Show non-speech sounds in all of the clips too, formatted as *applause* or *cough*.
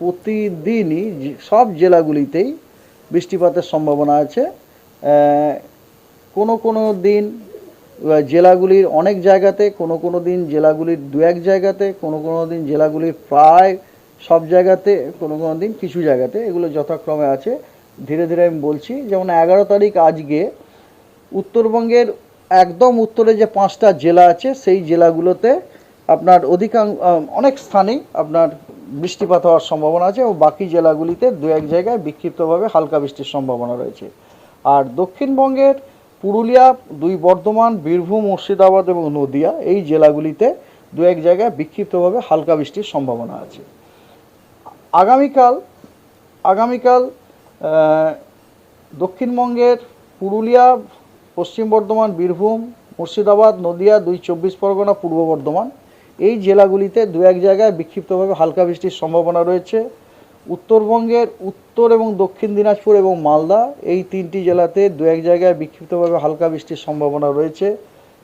প্রতিদিনই সব জেলাগুলিতেই বৃষ্টিপাতের সম্ভাবনা আছে। কোনো কোনো দিন জেলাগুলির অনেক জায়গাতে, কোনো কোনো দিন জেলাগুলির দু এক জায়গাতে, কোনো কোনো দিন জেলাগুলির প্রায় সব জায়গাতে, কোনো কোনো দিন কিছু জায়গাতে এগুলো যথাক্রমে আছে। ধীরে ধীরে আমি বলছি, যেমন এগারো তারিখ আজকে উত্তরবঙ্গের একদম উত্তরে যে পাঁচটা জেলা আছে, সেই জেলাগুলোতে আপনার অধিকাংশ অনেক স্থানেই আপনার বৃষ্টিপাত হওয়ার সম্ভাবনা আছে এবং বাকি জেলাগুলিতে দু এক জায়গায় বিক্ষিপ্তভাবে হালকা বৃষ্টির সম্ভাবনা রয়েছে। আর দক্ষিণবঙ্গের পুরুলিয়া, দুই বর্ধমান, বীরভূম, মুর্শিদাবাদ এবং নদিয়া এই জেলাগুলিতে দু এক জায়গায় বিক্ষিপ্তভাবে হালকা বৃষ্টির সম্ভাবনা আছে। আগামীকাল আগামীকাল দক্ষিণবঙ্গের পুরুলিয়া, পশ্চিম বর্ধমান, বীরভূম, মুর্শিদাবাদ, নদিয়া, দুই চব্বিশ পরগনা, পূর্ব বর্ধমান এই জেলাগুলিতে দু এক জায়গায় বিক্ষিপ্তভাবে হালকা বৃষ্টির সম্ভাবনা রয়েছে। উত্তরবঙ্গের উত্তর এবং দক্ষিণ দিনাজপুর এবং মালদা এই তিনটি জেলাতে দু এক জায়গায় বিক্ষিপ্তভাবে হালকা বৃষ্টির সম্ভাবনা রয়েছে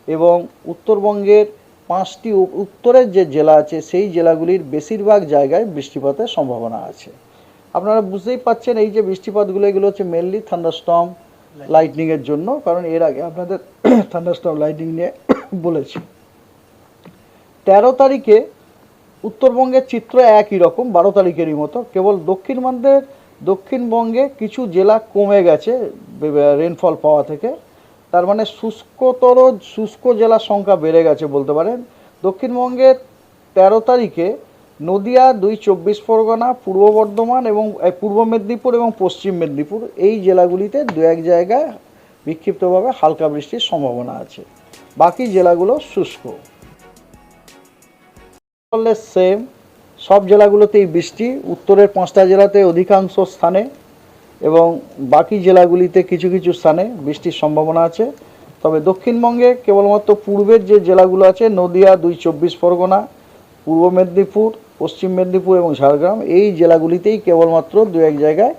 এবং উত্তরবঙ্গের পাঁচটি উত্তরের যে জেলা আছে সেই জেলাগুলির বেশিরভাগ জায়গায় বৃষ্টিপাতের সম্ভাবনা আছে। আপনারা বুঝতেই পাচ্ছেন এই যে বৃষ্টিপাতগুলো, এগুলো হচ্ছে মেনলি থান্ডারস্টর্ম লাইটনিংয়ের জন্য। কারণ এর আগে আপনাদের *clears throat* থান্ডারস্টম লাইটনিং নিয়ে *clears throat* বলেছি। তেরো তারিখে উত্তরবঙ্গের চিত্র একই রকম, বারো তারিখেরই মতো। কেবল দক্ষিণবঙ্গের দক্ষিণবঙ্গে কিছু জেলা কমে গেছে রেনফল পাওয়া থেকে। তার মানে শুষ্কতর, শুষ্ক জেলার সংখ্যা বেড়ে গেছে বলতে পারেন। দক্ষিণবঙ্গের তেরো তারিখে নদিয়া, দুই চব্বিশ পরগনা, পূর্ব বর্ধমান এবং পূর্ব মেদিনীপুর এবং পশ্চিম মেদিনীপুর এই জেলাগুলিতে দু এক জায়গায় বিক্ষিপ্তভাবে হালকা বৃষ্টির সম্ভাবনা আছে। বাকি জেলাগুলো শুষ্ক। সেম সব জেলাগুলোতেই বৃষ্টি, উত্তরের পাঁচটা জেলাতে অধিকাংশ স্থানে এবং বাকি জেলাগুলিতে কিছু কিছু স্থানে বৃষ্টির সম্ভাবনা আছে। তবে দক্ষিণবঙ্গে কেবলমাত্র পূর্বের যে জেলাগুলো আছে, নদিয়া, দুই চব্বিশ পরগনা, পূর্ব মেদিনীপুর, পশ্চিম মেদিনীপুর এবং ঝাড়গ্রাম, এই জেলাগুলিতেই কেবলমাত্র দু এক জায়গায়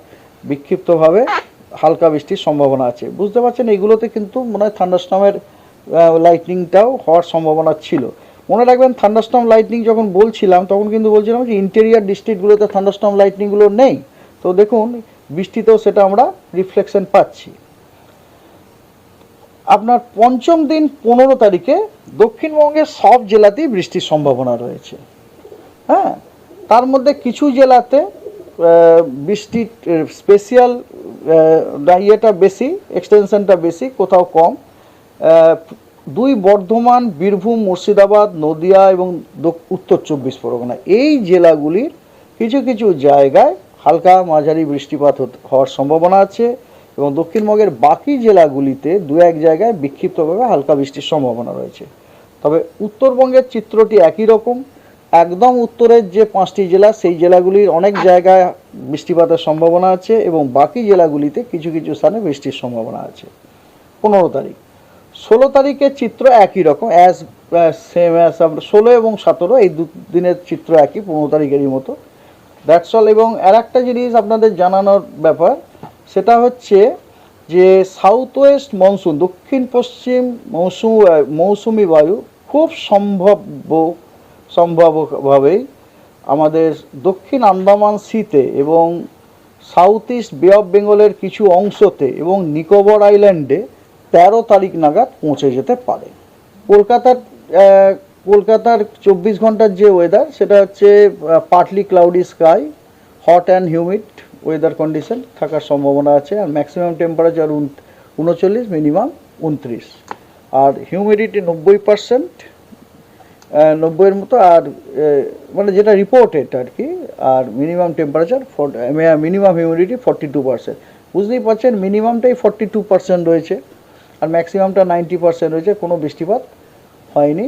বিক্ষিপ্তভাবে হালকা বৃষ্টির সম্ভাবনা আছে। বুঝতে পারছেন, এগুলোতে কিন্তু মনে হয় থান্ডারস্টর্মের লাইটনিংটাও হওয়ার সম্ভাবনা ছিল। মনে রাখবেন থান্ডারস্টর্ম লাইটনিং যখন বলছিলাম তখন কিন্তু বলছিলাম যে ইন্টেরিয়ার ডিস্ট্রিক্টগুলোতে থান্ডারস্টর্ম লাইটনিংগুলো নেই। তো দেখুন বৃষ্টিতেও সেটা আমরা রিফ্লেকশন পাচ্ছি। আপনার পঞ্চম দিন পনেরো তারিখে দক্ষিণবঙ্গের সব জেলাতেই বৃষ্টির সম্ভাবনা রয়েছে। হ্যাঁ তার মধ্যে কিছু জেলাতে আহ, বৃষ্টির স্পেশাল ইয়েটা বেশি এক্সটেনশনটা বেশি কোথাও কম। দুই বর্ধমান, বীরভূম, মুর্শিদাবাদ, নদিয়া এবং উত্তর চব্বিশ পরগনা। এই জেলাগুলির কিছু কিছু জায়গায় হালকা মাঝারি বৃষ্টিপাত হওয়ার সম্ভাবনা আছে এবং দক্ষিণবঙ্গের বাকি জেলাগুলিতে দু এক জায়গায় বিক্ষিপ্তভাবে হালকা বৃষ্টির সম্ভাবনা রয়েছে। তবে উত্তরবঙ্গের চিত্রটি একই রকম। একদম উত্তরের যে পাঁচটি জেলা, সেই জেলাগুলির অনেক জায়গায় বৃষ্টিপাতের সম্ভাবনা আছে এবং বাকি জেলাগুলিতে কিছু কিছু স্থানে বৃষ্টির সম্ভাবনা আছে। পনেরো তারিখ। ষোলো তারিখের চিত্র একই রকম অ্যাজ সেম অ্যাজ আমরা ষোলো এবং সতেরো, এই দু দিনের চিত্র একই, পনেরো তারিখেরই মতো। দ্যাটস অল এবং আর একটা জিনিস আপনাদের জানানোর ব্যাপার, সেটা হচ্ছে যে সাউথ ওয়েস্ট মনসুন দক্ষিণ পশ্চিম মৌসুম, মৌসুমি বায়ু খুব সম্ভাব্য সম্ভাব্যভাবেই আমাদের দক্ষিণ আন্দামান সিতে এবং সাউথ ইস্ট বে অফ বেঙ্গলের কিছু অংশতে এবং নিকোবর আইল্যান্ডে তেরো তারিখ নাগাদ পৌঁছে যেতে পারে। কলকাতার কলকাতার চব্বিশ ঘণ্টার যে ওয়েদার সেটা হচ্ছে partly cloudy sky hot and humid weather condition থাকার সম্ভাবনা আছে, আর ম্যাক্সিমাম টেম্পারেচার উনচল্লিশ মিনিমাম উনত্রিশ। আর হিউমিডিটি নব্বই পার্সেন্ট নব্বইয়ের মতো, আর মানে যেটা রিপোর্টেড আর কি, আর minimum temperature minimum humidity forty two percent বুঝতেই পারছেন মিনিমামটাই ফর্টি টু পার্সেন্ট রয়েছে। আর ম্যাক্সিমামটা নাইনটি পার্সেন্ট রয়েছে কোনো বৃষ্টিপাত হয়নি।